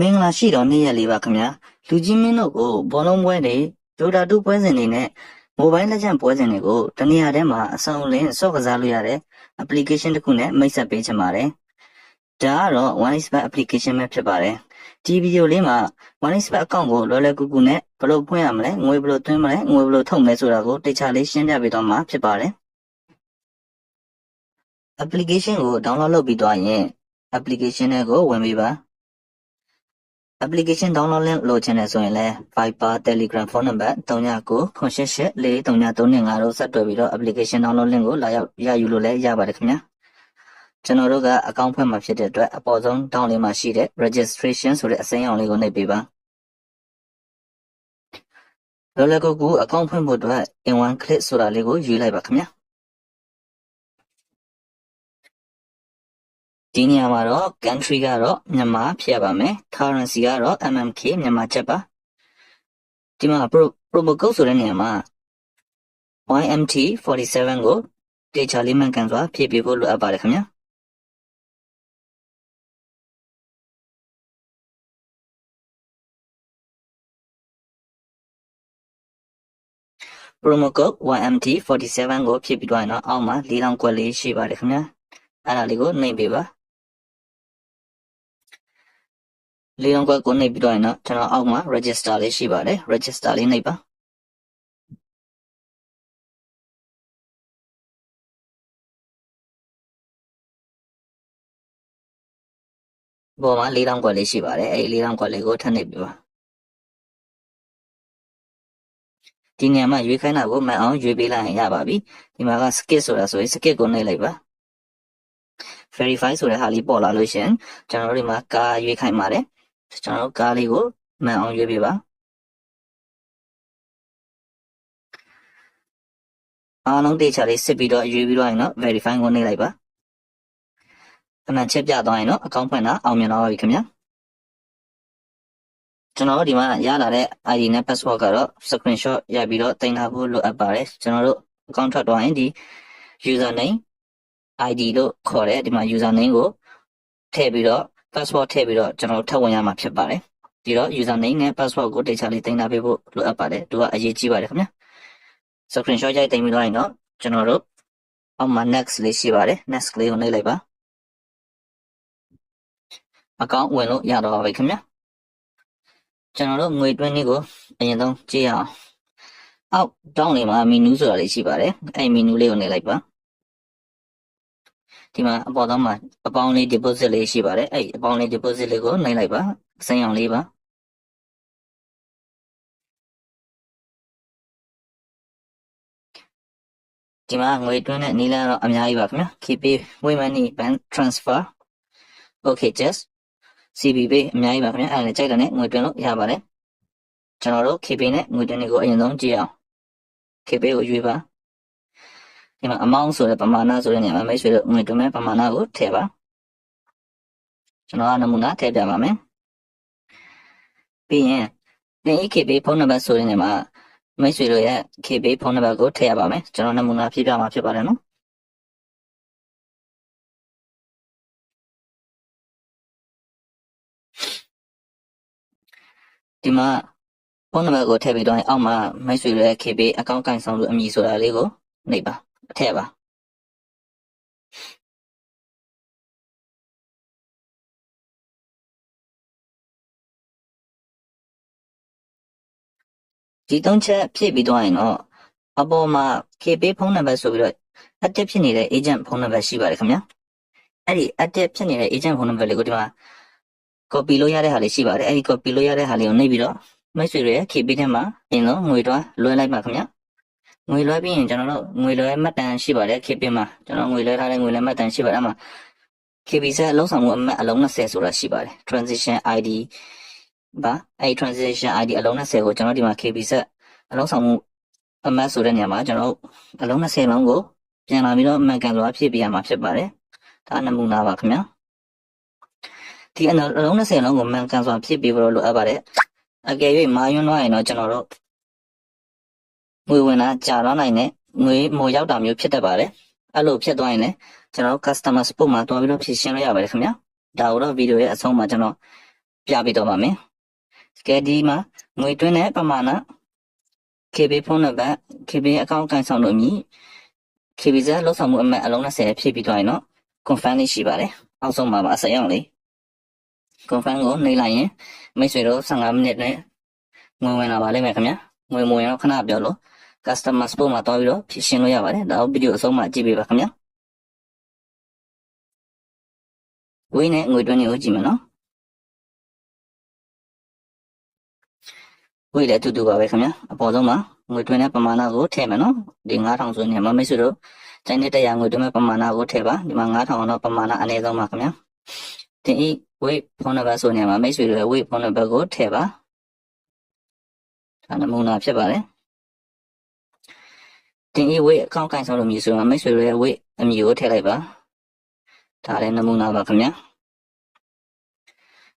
မင်္ဂလာရှိတော်နေ့ရက်လေးပါခင်ဗျာလူကြီးမင်းတို့ကိုဘောလုံးပွဲတွေဒိုတာတူပွဲစဉ်တွေနဲ့မိုဘိုင်းလက်ကျန်ပွဲစဉ်တွေကိုတနေရာထဲမှာအစုံလင်းစော့ကစားလို့ရတဲ့ application တစ်ခုနဲ့မိတ်ဆက်ပေးချင်ပါတယ်ဒါကတော့ OneXpert application ပဲဖြစ်ပါတယ်ဒီဗီဒီယိုလေးမှာ OneXpert account ကိုလွယ်လွယ်ကူကူနဲ့ဘယ်လိုဖွင့်ရမလဲငွေဘယ်လိုသွင်းမလဲငွေဘယ်လိုထုတ်မလဲဆိုတာကိုတိကျလေးရှင်းပြပေးတော့မှာဖြစ်ပါတယ် application ကို download လုပ်ပြီးသွားရင် application တွေကိုဝင်ပြီးပါ application download link လိုချင်တယ်ဆိုရင်လည်း Viber Telegram ဖုန်းနံပါတ်39843935တို့ဆက်တွဲပြီးတော့ application download link ကိုလာရောက်ရယူလို့လည်းရပါတယ်ခင်ဗျာကျွန်တော်တို့ကအကောင့်ဖွင့်မှာဖြစ်တဲ့အတွက်အပေါ်ဆုံး down လေးမှာရှိတဲ့ registration ဆိုတဲ့အစိမ်းအောင်လေးကိုနှိပ်ပေးပါလောလောကူကူအကောင့်ဖွင့်ဖို့အတွက် in one click ဆိုတာလေးကိုယူလိုက်ပါခင်ဗျာ ဒီနေရာမှာတော့ country ကတော့မြန်မာဖြစ်ရပါမယ် currency ကတော့ MMK မြန်မာကျပ်ပါဒီမှာ pro promo code ဆိုတဲ့နေရာမှာ YMT 47ကိုတေချာလေးမှန်ကန်စွာဖြည့်ပြဖို့လိုအပ်ပါတယ်ခင်ဗျာ promo code YMT 47ကိုဖြည့်ပြီးတော့ရင်တော့အောက်မှာ၄000ကွက်လေးရှိပါတယ်ခင်ဗျာအဲ့ဒါလေးကိုနှိပ်ပေးပါ ၄000ကွက်ကိုနှိပ်ပြီးတော့ရင်တော့ကျွန်တော်အောက်မှာ register လေးရှိပါတယ် register လေးနှိပ်ပါပေါ်မှာ၄000ကွက်လေးရှိပါတယ်အဲ့ဒီ၄000ကွက်လေးကိုထပ်နှိပ်ပေးပါဒီနေရာမှာရွေးခိုင်းတာကိုမှန်အောင်ရွေးပေးလိုက်ရင်ရပါပြီဒီမှာက skip ဆိုတာဆိုရင် skip ကိုနှိပ်လိုက်ပါ verify ဆိုတဲ့ဟာလေးပေါ်လာလို့ရှရင်ကျွန်တော်တို့ဒီမှာကားရွေးခိုင်းပါတယ် ကျွန်တော်တို့ကားလေးကိုမှန်အောင်ရွေးပေးပါအားလုံးတေချာလေးစစ်ပြီးတော့ရွေးပြီးတော့ရင်တော့ verify ကိုနှိပ်လိုက်ပါအမှန်ချက်ပြသွားရင်တော့အကောင့်ဖွင့်တာအောင်မြင်တော့ပါပြီခင်ဗျာကျွန်တော်တို့ဒီမှာရလာတဲ့ ID နဲ့ password ကတော့ screenshot ရပြီးတော့တင်ထားဖို့လိုအပ်ပါတယ်ကျွန်တော်တို့ account ထွက်သွားရင်ဒီ user name ID လို့ခေါ်တဲ့ဒီမှာ user name ကိုထည့်ပြီးတော့ password ထည့်ပြီးတော့ကျွန်တော်တို့ထည့်ဝင်ရမှာဖြစ်ပါတယ်ဒီတော့ user name နဲ့ password ကိုတိကျလေးတင်ထားပေးဖို့လိုအပ်ပါတယ်သူကအရေးကြီးပါတယ်ခင်ဗျာ screenshot ရိုက်တင်ပြီးတော့ရင်တော့ကျွန်တော်တို့အောက်မှာ next လေးရှိပါတယ် next လေးကိုနှိပ်လိုက်ပါအကောင့်ဝင်လို့ရတော့ပါပြီခင်ဗျာကျွန်တော်တို့ငွေတွင်းလေးကိုအရင်ဆုံးကြည့်အောင်အောက် down လေးမှာ menu ဆိုတာလေးရှိပါတယ်အဲ့ menu လေးကိုနှိပ်လိုက်ပါ ဒီမှာအပေါ်ဆုံးမှာအပေါင်းလေး deposit လေးရှိပါတယ်အဲ့အပေါင်းလေး deposit လေးကိုနှိပ်လိုက်ပါစိမ်းအောင်လေးပါဒီမှာငွေတွင်းတဲ့နီလန်းတော့အများကြီးပါခင်ဗျာ KP Women Bank Transfer Okay just CB ပေးအများကြီးပါခင်ဗျာအဲ့ဒါနဲ့ကြိုက်တာနဲ့ငွေတွင်းလို့ရပါတယ်ကျွန်တော်တို့ KP နဲ့ငွေတွင်းတွေကိုအရင်ဆုံးကြည့်အောင် KP ကိုရွေးပါ ဒီမှာ amount ဆိုတဲ့ပမာဏဆိုတဲ့နေရာမှာမိတ်ဆွေတို့ငွေတွင်းမဲ့ပမာဏကိုထည့်ပါကျွန်တော်ကနမူနာထည့်ပြပါမယ်ပြီးရင်သင် KP ဖုန်းနံပါတ်ဆိုတဲ့နေရာမှာမိတ်ဆွေတို့ရဲ့ KP ဖုန်းနံပါတ်ကိုထည့်ရပါမယ်ကျွန်တော်နမူနာဖြည့်ပြမှာဖြစ်ပါတယ်နော်ဒီမှာဖုန်းနံပါတ်ကိုထည့်ပြီးတော့အောက်မှာမိတ်ဆွေတို့ရဲ့ KP အကောင့်ကိုင်ဆောင်လို့အမည်ဆိုတာလေးကိုနှိပ်ပါ ထည့်ပါဒီသုံးချက်ဖြည့်ပြီးတော့ရင်တော့အပေါ်မှာ KP ဖုန်းနံပါတ်ဆိုပြီးတော့ active ဖြစ်နေတဲ့ agent ဖုန်းနံပါတ်ရှိပါတယ်ခင်ဗျာအဲ့ဒီ active ဖြစ်နေတဲ့ agent ဖုန်းနံပါတ်လေးကိုဒီမှာ copy လုပ်ရတဲ့ဟာလေးရှိပါတယ်အဲ့ဒီ copy လုပ်ရတဲ့ဟာလေးကိုနှိပ်ပြီးတော့မိတ်ဆွေတွေရဲ့ KP ထဲမှာအရင်ဆုံးငွေတွားလွှဲလိုက်ပါခင်ဗျာ ငွေလွှဲပြီးရင်ကျွန်တော်တို့ငွေလွှဲမှတ်တမ်းရှိပါတယ် KP မှာကျွန်တော်ငွေလွှဲထားတဲ့ငွေလွှဲမှတ်တမ်းရှိပါတယ်အဲ့မှာ KP ဆက်အလုံးဆောင်မှုအမှတ်အလုံး20ဆိုတာရှိပါတယ် transition ID ပါအဲ့ဒီ transition ID အလုံး20ကိုကျွန်တော်ဒီမှာ KP ဆက်အလုံးဆောင်မှုအမှတ်ဆိုတဲ့နေရာမှာကျွန်တော်တို့အလုံး20လုံးကိုပြန်လာပြီးတော့မှန်ကန်စွာဖြည့်ပြရမှာဖြစ်ပါတယ်ဒါနမူနာပါခင်ဗျာဒီအလုံး20လုံးကိုမှန်ကန်စွာဖြည့်ပြဖို့လိုအပ်ပါတယ်အကယ်၍မာယွန်းသွားရင်တော့ကျွန်တော်တို့ ငွေဝင်တာကြာတော့နိုင်တဲ့ငွေမိုရောက်တာမျိုးဖြစ်တတ်ပါတယ်အဲ့လိုဖြစ်သွားရင်လည်းကျွန်တော်တို့ customer support မှာတွားပြီးတော့ဖြည့်ရှင်းလို့ရပါတယ်ခင်ဗျာဒါကိုတော့ဗီဒီယိုရဲ့အဆုံးမှာကျွန်တော်ပြပေးတော့ပါမယ်ကဲဒီမှာငွေတွင်းတဲ့ပမာဏ KB ဖုန်းနံပါတ် KB အကောင့်ကန်ဆောင်လို့မြည် KB ဇာလောက်ဆောင်မှုအမှတ်အလုံး20ဖြည့်ပြီးသွားရင်တော့ confirm လေးရှိပါတယ်အောက်ဆုံးမှာပါအစရအောင်လေး confirm ကိုနှိပ်လိုက်ရင်မိတ်ဆွေတို့15မိနစ်နဲ့ငွေဝင်လာပါလိမ့်မယ်ခင်ဗျာငွေမဝင်တော့ခဏပြောလို့ customer support မှာတွားပြီးတော့ဖြည့်ရှင်းလို့ရပါတယ်ဒါကိုဗီဒီယိုအဆုံးမှာကြည့်ပေးပါခင်ဗျာဝင်းနဲ့ငွေတွင်းတွေကိုကြည့်မယ်နော်ဝေးလည်းအတူတူပါပဲခင်ဗျာအပေါ်ဆုံးမှာငွေတွင်းတဲ့ပမာဏကိုထည့်မယ်နော်ဒီ9000ဆိုနေမှာမိတ်ဆွေတို့တိုင်းတဲ့တရားငွေတွင်းမဲ့ပမာဏကိုထည့်ပါဒီမှာ9000တော့ပမာဏအနည်းဆုံးပါခင်ဗျာတင်ဤဝေးဖုန်းနံပါတ်ဆိုနေမှာမိတ်ဆွေတို့ရဲ့ဝေးဖုန်းနံပါတ်ကိုထည့်ပါဒါနမူနာဖြစ်ပါတယ် တင်ဤဝေးအကောင့်ကိုင်ဆောင်လို့မြည်ဆိုမှာမိတ်ဆွေတို့ရဲ့ဝေးအမည်ကိုထည့်လိုက်ပါဒါလည်းနမူနာပါခင်ဗျာ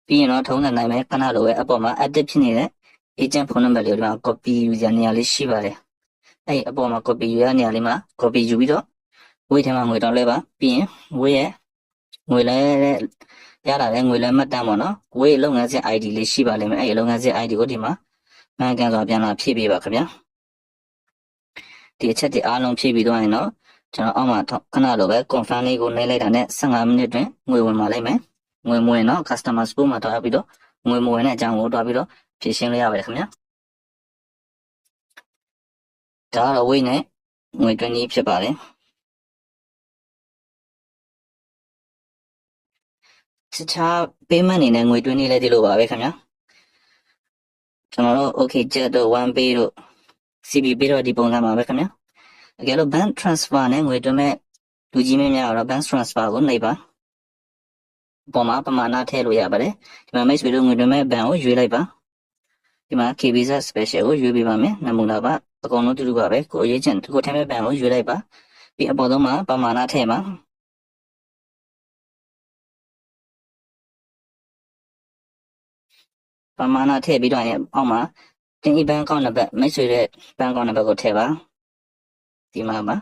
ပြီးရင်တော့ထုံးတဲ့နိုင်မဲ့ခဏလိုပဲအပေါ်မှာ active ဖြစ်နေတဲ့ agent phone number လေးကိုဒီမှာ copy ယူရနေရာလေးရှိပါတယ်။အဲ့ဒီအပေါ်မှာ copy ယူရနေရာလေးမှာ copy ယူပြီးတော့ဝေးထဲမှာငွေတောင်းလဲပါပြီးရင်ဝေးရဲ့ငွေလဲရလာတဲ့ငွေလဲမှတ်တမ်းပေါ့နော်။ဝေးလုပ်ငန်းစဉ် ID လေးရှိပါလိမ့်မယ်။အဲ့ဒီလုပ်ငန်းစဉ် ID ကိုဒီမှာမှန်ကန်စွာပြန်လာဖြည့်ပေးပါခင်ဗျာ။ ဒီအချက်တွေအားလုံးဖြည့်ပြီးတော့ရင်တော့ကျွန်တော်အောက်မှာခဏလိုပဲ confirm လေးကိုနှိပ်လိုက်တာနဲ့15မိနစ်တွင်ငွေဝင်มาလိမ့်မယ်။ငွေမဝင်တော့ customer support မှာတွားပြီးတော့ငွေမဝင်တဲ့အကြောင်းကိုတွားပြီးတော့ဖြည့်ရှင်းလို့ရပါတယ်ခင်ဗျာဒါကတော့ဝိတ်နဲ့ငွေ20ဖြစ်ပါတယ်တခြား payment အနေနဲ့ငွေ20လည်းဒီလိုပါပဲခင်ဗျာကျွန်တော်တို့ okay jet တို့ one pay တို့ CB pay တို့ဒီပုံစံပါပဲခင်ဗျာတကယ်လို့ bank transfer နဲ့ငွေတွင်းမဲ့လူကြီးမင်းများတော့ bank transfer ကိုနှိပ်ပါပေါ်မှာပမာဏထည့်လို့ရပါတယ်ဒီမှာမိတ်ဆွေတို့ငွေတွင်းမဲ့ဘဏ်ကိုရွေးလိုက်ပါဒီမှာ KBZ special ကိုရွေးပေးပါမယ်နမူနာပါအကုန်လုံးတူတူပါပဲကိုအရေးချင်ကိုထဲမဲ့ဘဏ်ကိုရွေးလိုက်ပါပြီးအပေါ်ဆုံးမှာပမာဏထည့်မှာပမာဏထည့်ပြီးတော့ရင်အောက်မှာ တင်ဤဘဏ်ကောင့်နံပါတ်မိတ်ဆွေရဲ့ဘဏ်ကောင့်နံပါတ်ကိုထည့်ပါဒီမှာမှာ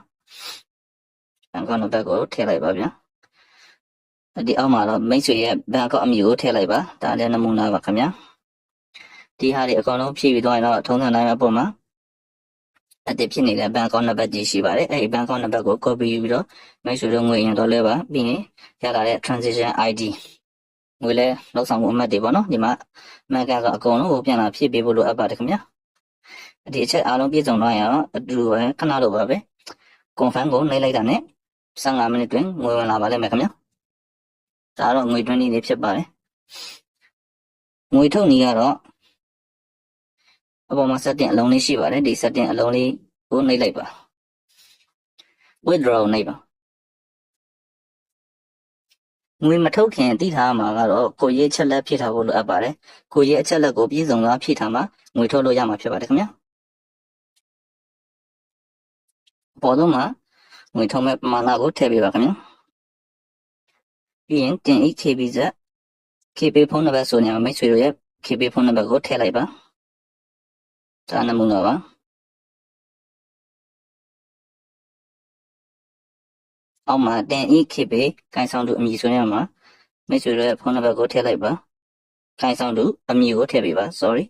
ဘဏ်ကောင့်နံပါတ်ကိုထည့်လိုက်ပါဗျာဒီအောက်မှာတော့မိတ်ဆွေရဲ့ဘဏ်ကောင့်အမည်ကိုထည့်လိုက်ပါဒါလည်းနမူနာပါခင်ဗျာဒီဟာတွေအကုန်လုံးဖြည့်ပြီးတော့ရင်တော့ထုံးစံတိုင်းအပေါ်မှာအတစ်ဖြစ်နေတဲ့ဘဏ်ကောင့်နံပါတ်ကြီးရှိပါတယ်အဲဒီဘဏ်ကောင့်နံပါတ်ကို copy ယူပြီးတော့မိတ်ဆွေတို့ငွေရင်တော့လဲပါပြီးရင်ရလာတဲ့ transaction ID ငွေလဲလောက်ဆောင်မှုအမှတ်တွေပေါ့နော်ဒီမှာမှန်ကန်ဆိုအကုန်လုံးကိုပြန်လာဖြည့်ပေးဖို့လိုအပ်ပါတယ်ခင်ဗျာဒီအချက်အားလုံးပြည့်စုံတော့ရင်တော့အတူတူပဲခဏလိုပါပဲ confirm ကိုနှိပ်လိုက်တာနဲ့15မိနစ်တွင်ငွေဝင်လာပါလိမ့်မယ်ခင်ဗျာဒါတော့ငွေ20လေးဖြစ်ပါတယ်ငွေထုတ်နည်းကတော့အပေါ်မှာ setting အလုံးလေးရှိပါတယ်ဒီ setting အလုံးလေးကိုနှိပ်လိုက်ပါ withdraw နှိပ်ပါ ငွေမထုတ်ခင်သိထားမှာကတော့ကိုရေးချက်လက်ဖြည့်ထားဖို့လိုအပ်ပါတယ်ကိုရေးအချက်လက်ကိုပြည့်စုံစွာဖြည့်ထားမှာငွေထုတ်လို့ရမှာဖြစ်ပါတယ်ခင်ဗျာပေါ်တော့မှာငွေထုတ်မဲ့ပမာဏကိုထည့်ပေးပါခင်ဗျာပြီးရင်တင် EKBZ KB ဖုန်းနံပါတ်ဆိုနေမှာမိတ်ဆွေတို့ရဲ့ KB ဖုန်းနံပါတ်ကိုထည့်လိုက်ပါဒါနမူနာပါ အောက်မှာတင် EKB ကန်ဆောင်သူအမည်ဆိုနေမှာမိတ်ဆွေတို့ရဲ့ဖုန်းနံပါတ်ကိုထည့်လိုက်ပါကန်ဆောင်သူအမည်ကိုထည့်ပေးပါ sorry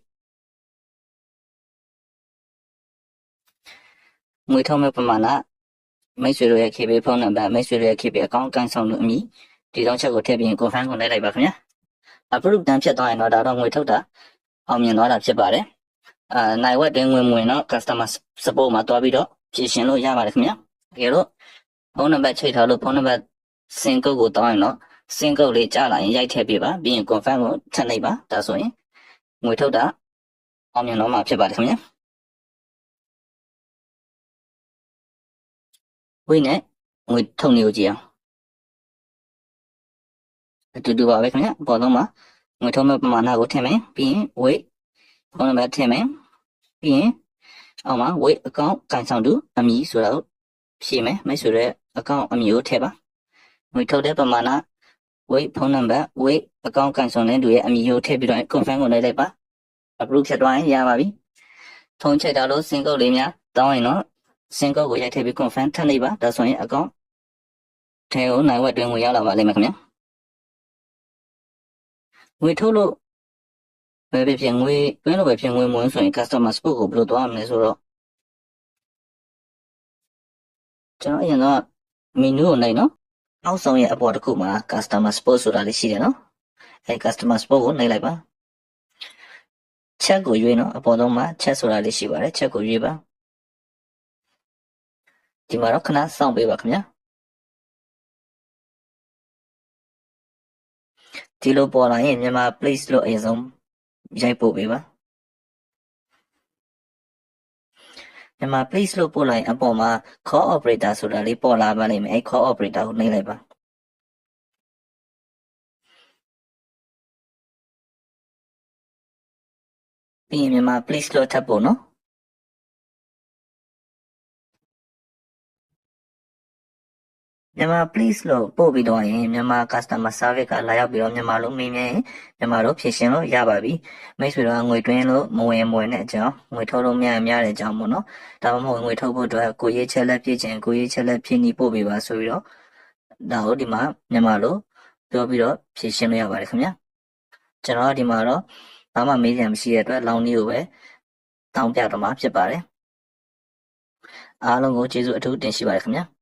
ငွေထုတ်မဲ့ပမာဏမိတ်ဆွေတို့ရဲ့ KB ဖုန်းနံပါတ်မိတ်ဆွေတို့ရဲ့ KB အကောင့်ကန်ဆောင်သူအမည်ဒီတော့ချက်ကိုထည့်ပြီး confirm ကိုနှိပ်လိုက်ပါခင်ဗျာ approve တန်းဖြစ်သွားရင်တော့ဒါတော့ငွေထုတ်တာအောင်မြင်သွားတာဖြစ်ပါတယ်အာနိုင်ဝက်တင်ဝင်ဝင်တော့ customer support မှာတွားပြီးတော့ဖြည့်ရှင်လို့ရပါတယ်ခင်ဗျာတကယ်လို့ ဖုန်းနံပါတ်ချိန်ထားလို့ဖုန်းနံပါတ်စင်ကုတ်ကိုတောင်းရင်တော့စင်ကုတ်လေးကြားလာရင်ရိုက်ထည့်ပေးပါပြီးရင် confirm ကိုထပ်လိုက်ပါဒါဆိုရင်ငွေထုတ်တာအောင်မြင်တော့မှာဖြစ်ပါတယ်ခင်ဗျာဝိနဲ့ငွေထုတ်နေကြည့်အောင်အတူတူပါပဲခင်ဗျာအပေါ်ဆုံးမှာငွေထုတ်မဲ့ပမာဏကိုထည့်မယ်ပြီးရင် weight ဖုန်းနံပါတ်ထည့်မယ်ပြီးရင်အောက်မှာ weight account ကန်ဆောင်သူအမည်ဆိုတော့ဖြည့်မယ်မိတ်ဆို တဲ့ account အမည်ကိုထည့်ပါငွေထုတ်တဲ့ပမာဏ weight ဖုန်းနံပါတ် weight account ကန်ဆောင်တဲ့သူရဲ့အမည်ကိုထည့်ပြီးတော့ confirm ကိုနှိပ်လိုက်ပါ approve ဖြစ်သွားရင်ရပါပြီထုံးချက်တာလို့ single လေးများတောင်းရင်တော့ single ကိုရိုက်ထည့်ပြီး confirm ထပ်လိုက်ပါဒါဆိုရင် account ထဲကိုနိုင်ဝက်တွင်ဝင်ရောက်လာပါလိမ့်မယ်ခင်ဗျာငွေထုတ်လို့ဘယ်ဖြစ်ဖြစ်ငွေတွင်းလို့ပဲဖြစ်ငွေမဝင်ဆိုရင် customer support ကိုဘယ်လိုသွားရမလဲဆိုတော့ကျွန်တော်အရင်က menu ကိုနှိပ်နော်အောက်ဆုံးရဲ့အပေါ်တစ်ခုမှာ customer support ဆိုတာလေးရှိတယ်နော်အဲ customer support ကိုနှိပ်လိုက်ပါချက်ကိုရွေးနော်အပေါ်ဆုံးမှာချက်ဆိုတာလေးရှိပါတယ်ချက်ကိုရွေးပါဒီမှာတော့ခဏစောင့်ပေးပါခင်ဗျာဒီလိုပေါ်လာရင်မြန်မာ place လို့အရင်ဆုံးရိုက်ပို့ပေးပါ မြန်မာ place လို့ပို့လိုက်ရင်အပေါ်မှာ call operator ဆိုတာလေးပေါ်လာပါလိမ့်မယ်အဲ call operator ကိုနှိပ်လိုက်ပါပြီးရင်မြန်မာ place လို့ထပ်ပို့နော် မြန်မာ please လို့ပို့ပြီးတော့ရင်မြန်မာ customer service ကလာရောက်ပြီးတော့မြန်မာလိုမေးမြန်းရင်မြန်မာလိုဖြေရှင်းလို့ရပါပြီမိတ်ဆွေတို့ကငွေတွင်းလို့မဝင်မဝင်တဲ့အကြောင်းငွေထုတ်လို့မရများတဲ့အကြောင်းပေါ့နော်ဒါမှမဟုတ်ငွေထုတ်ဖို့အတွက်ကိုရေးချက်လက်ဖြစ်ခြင်းကိုရေးချက်လက်ဖြစ်နေပို့ပေးပါဆိုပြီးတော့ဒါကိုဒီမှာမြန်မာလိုပြောပြီးတော့ဖြေရှင်းလို့ရပါတယ်ခင်ဗျာကျွန်တော်ကဒီမှာတော့ဘာမှမေးစရာမရှိတဲ့အတွက်လောင်းလေးကိုပဲတောင်းပြတော့မှာဖြစ်ပါတယ်အားလုံးကိုကျေးဇူးအထူးတင်ရှိပါတယ်ခင်ဗျာ